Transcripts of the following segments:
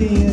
เ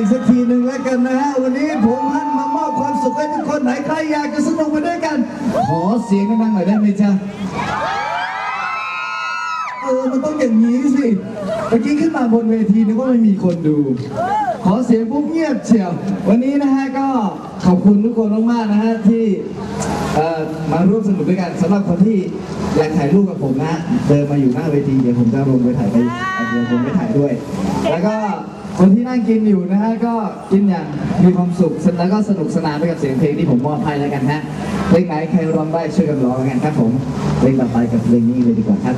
อีกสักทีหนึ่งแล้วกันนะฮะวันนี้ผมหันมามอบความสุขให้ทุกคนไหนใครอยากจะสนุกไปด้วยกัน ขอเสียงดังๆหน่อยได้ไหมจ๊ะเออมันต้องอย่างนี้สิเมื่อกี้ขึ้นมาบนเวทีนึกว่าไม่มีคนดู ขอเสียงปุ๊บเงียบเชียว วันนี้นะฮะก็ขอบคุณทุกคนมากๆนะฮะที่เอ่อมาร่วมสนุกด้วยกันสำหรับคนที่อยากถ่ายรูปกับผมนะฮะเดินมาอยู่หน้าเวทีเดี๋ยวผมจะลงไปถ่ายไปเดี๋ยวผมไปถ่ายด้วย แล้วก็ คนที่นั่งกินอยู่นะฮะก็กินอย่างมีความสุขแล้วก็สนุกสนานไปกับเสียงเพลงที่ผมมอบให้แล้วกันฮะเพลงไหนใครร้องได้ช่วยกันร้องกันครับผมเพลงต่อไปกับเพลงนี้เลยดีกว่าครับ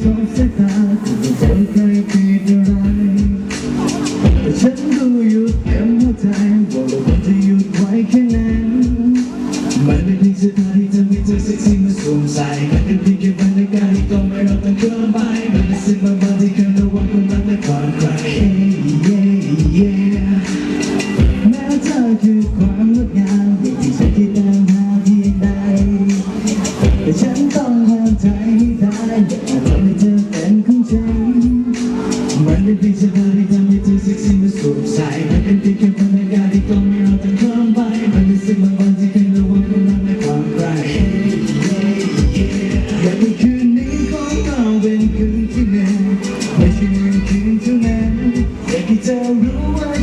So sad. Don't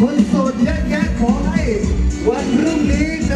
คนโสดเยอะแยะขอให้วันพรุ่งนี้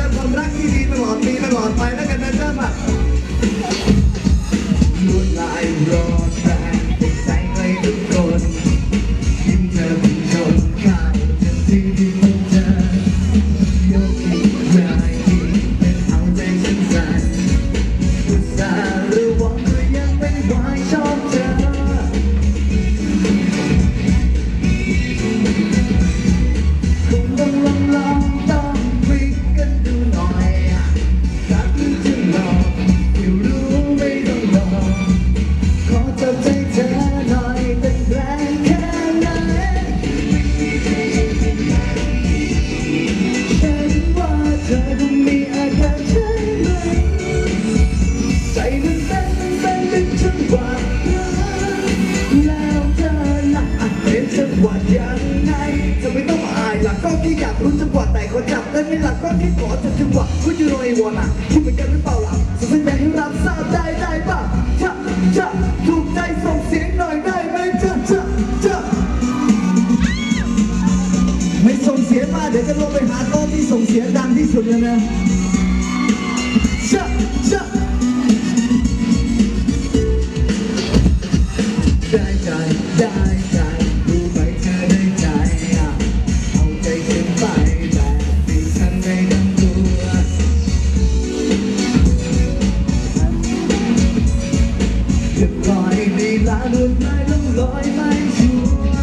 สาดวงใจต้องลอยไปชัว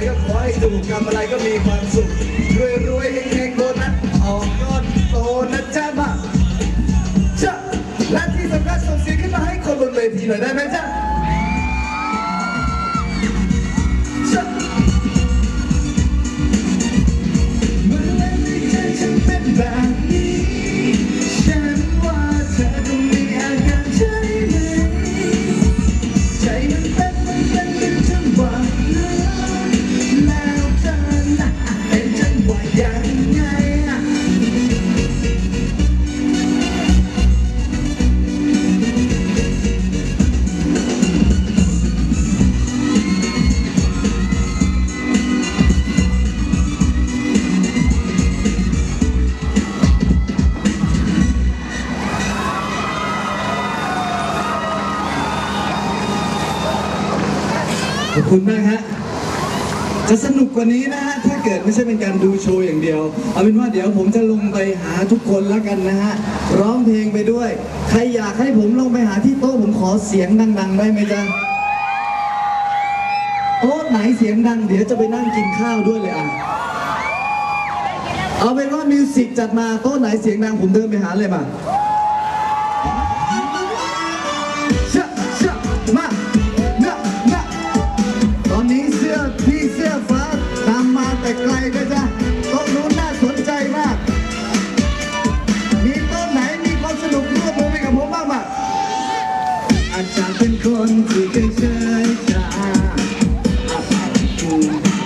ทำอะไรก็มีความสุขรวยรวยๆเฮงโบนัสออกก้อนโตนะจ๊ะมาจ้ะและที่สำคัญส่งเสียงขึ้นมาให้คนบนเวทีหน่อยได้ไหมจ๊ะจ้ะเมื่อวันใจฉันเป็นแบบนี้ คุณมากฮะ จะสนุกกว่านี้นะฮะ ถ้าเกิดไม่ใช่เป็นการดูโชว์อย่างเดียว เอาเป็นว่าเดี๋ยวผมจะลงไปหาทุกคนแล้วกันนะฮะ ร้องเพลงไปด้วย ใครอยากให้ผมลงไปหาที่โต๊ะผมขอเสียงดังๆได้ไหมจ๊ะโต๊ะไหนเสียงดัง เดี๋ยวจะไปนั่งกินข้าวด้วยเลยอะ เอาเป็นว่ามิวสิกจัดมาโต๊ะไหนเสียงดังผมเดินไปหาเลยมา อาจจะเป็นคนที่เคยเชยชาอ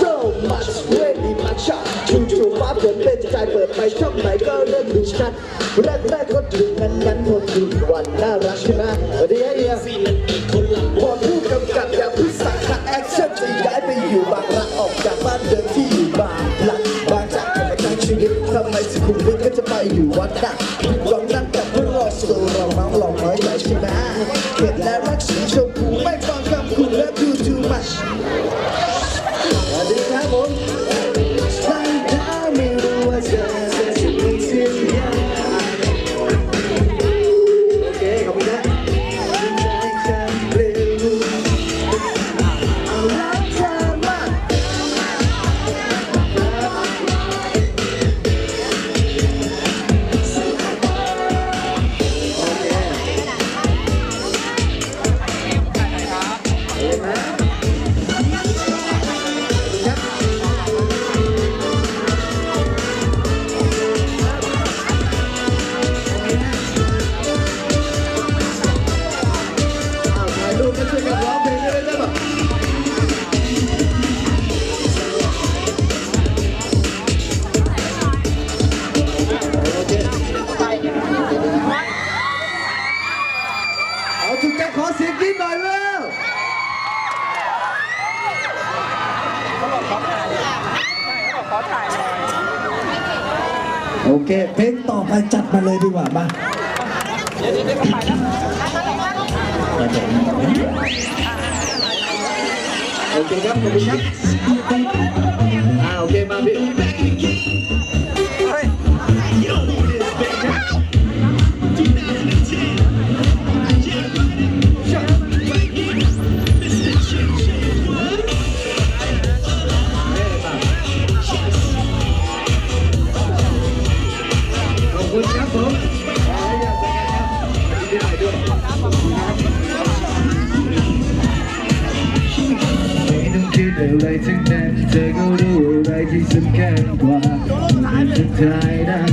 so much really much จู่ๆฟ้าเปิดเป็นใจเปิดไปช่องไหนก็เริ่มดูชัดแรกแรกก็ดูงั้นงั้นๆพอดูวันน่ารักใช่ไหมสวัสดีครับเฮียพอผู้กำกับอย่าพึ่งสั่งคัแอคชั่นจะย้ายไปอยู่บางรักออกจากบ้านเดิมที่อยู่บางหลักบางจากทำไมทั้งชีวิตทำไมสุขุมวิทก็จะไปอยู่วัดดักลองนั่ง ครับผมโอเคครับขอบคุณครับอ่าโอเคมาพี่ ถึงแม้นเธอก็รู้อะไรที่สำคัญกว่าจะทายได้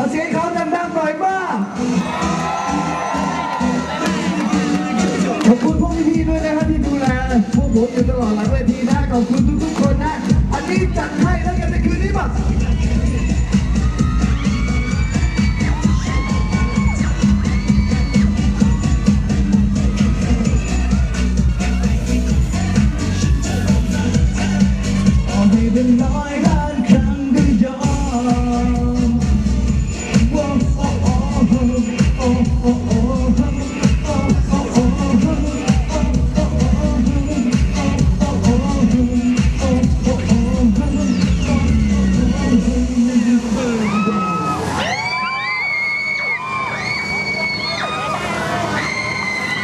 ขอเสียงเขาดังๆหน่อยบ้างขอบคุณพวกพี่ๆด้วยนะครับที่ดูแลพวกผมอยู่ตลอดหลังเวทีนะขอบคุณทุกๆคนนะ อันนี้จัดให้แล้วกันในคืนนี้ป่ะ